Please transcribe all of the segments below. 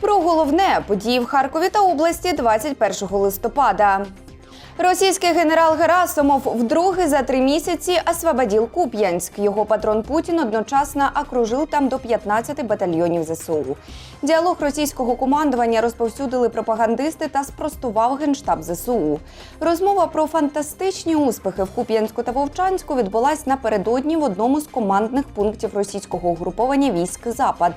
Про головне події в Харкові та області 21 листопада. Російський генерал Герасимов вдруге за три місяці освободив Куп'янськ. Його патрон Путін одночасно окружив там до 15 батальйонів ЗСУ. Діалог російського командування розповсюдили пропагандисти та спростував генштаб ЗСУ. Розмова про фантастичні успіхи в Куп'янську та Вовчанську відбулась напередодні в одному з командних пунктів російського угруповання військ Запад.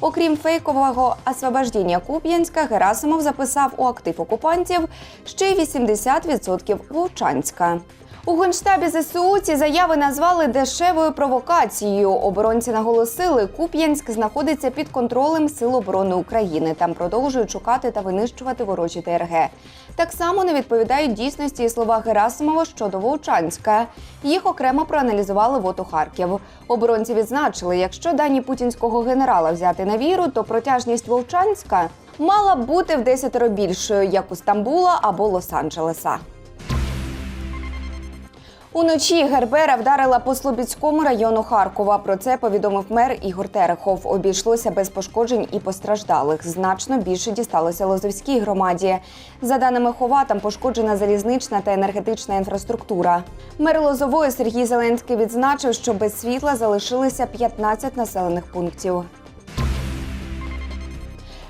Окрім фейкового освобождення Куп'янська, Герасимов записав у актив окупантів ще й 80% Вовчанська. У генштабі ЗСУ ці заяви назвали дешевою провокацією. Оборонці наголосили, Куп'янськ знаходиться під контролем Сил оборони України. Там продовжують шукати та винищувати ворожі ТРГ. Так само не відповідають дійсності і слова Герасимова щодо Вовчанська. Їх окремо проаналізували ВОТу Харків. Оборонці відзначили, якщо дані путінського генерала взяти на віру, то протяжність Вовчанська мала б бути в десятеро більшою, як у Стамбула або Лос-Анджелеса. Уночі Гербера вдарила по Слобідському району Харкова. Про це повідомив мер Ігор Терехов. Обійшлося без пошкоджень і постраждалих. Значно більше дісталося Лозовській громаді. За даними Хова, там пошкоджена залізнична та енергетична інфраструктура. Мер Лозової Сергій Зеленський відзначив, що без світла залишилися 15 населених пунктів.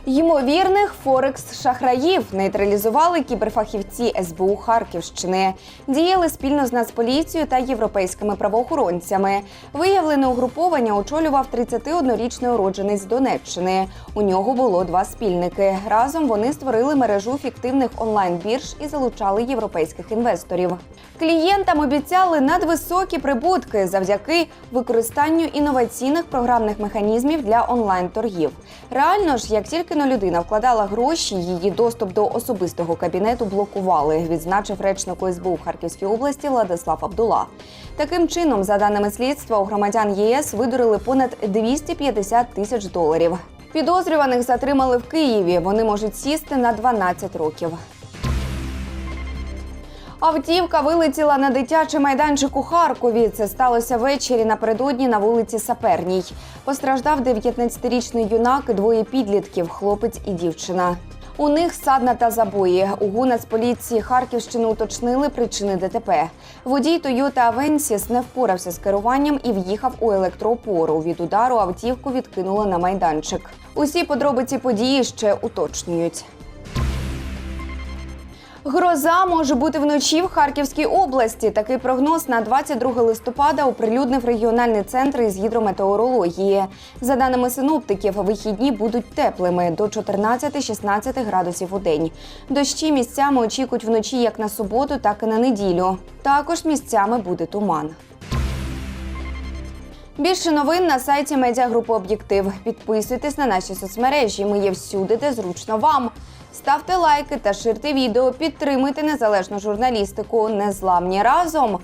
Ймовірних Форекс-шахраїв нейтралізували кіберфахівці СБУ Харківщини. Діяли спільно з Нацполіцією та європейськими правоохоронцями. Виявлене угруповання очолював 31-річний уродженець Донеччини. У нього було два спільники. Разом вони створили мережу фіктивних онлайн-бірж і залучали європейських інвесторів. Клієнтам обіцяли надвисокі прибутки завдяки використанню інноваційних програмних механізмів для онлайн-торгів. Реально ж, як тільки но людина вкладала гроші, її доступ до особистого кабінету блокували, відзначив речник СБУ в Харківській області Владислав Абдула. Таким чином, за даними слідства, у громадян ЄС видурили понад 250 тисяч доларів. Підозрюваних затримали в Києві. Вони можуть сісти на 12 років. Автівка вилетіла на дитячий майданчик у Харкові. Це сталося ввечері напередодні на вулиці Саперній. Постраждав 19-річний юнак двоє підлітків, хлопець і дівчина. У них садна та забої. У ГУНАЦ поліції Харківщини уточнили причини ДТП. Водій Toyota Avensis не впорався з керуванням і в'їхав у електроопору. Від удару автівку відкинули на майданчик. Усі подробиці події ще уточнюють. Гроза може бути вночі в Харківській області. Такий прогноз на 22 листопада оприлюднив регіональний центр із гідрометеорології. За даними синоптиків, вихідні будуть теплими до 14-16 градусів у день. Дощі місцями очікують вночі як на суботу, так і на неділю. Також місцями буде туман. Більше новин на сайті медіагрупи Об'єктив. Підписуйтесь на наші соцмережі. Ми є всюди, де зручно вам. Ставте лайки та ширте відео. Підтримуйте незалежну журналістику. Незламні разом.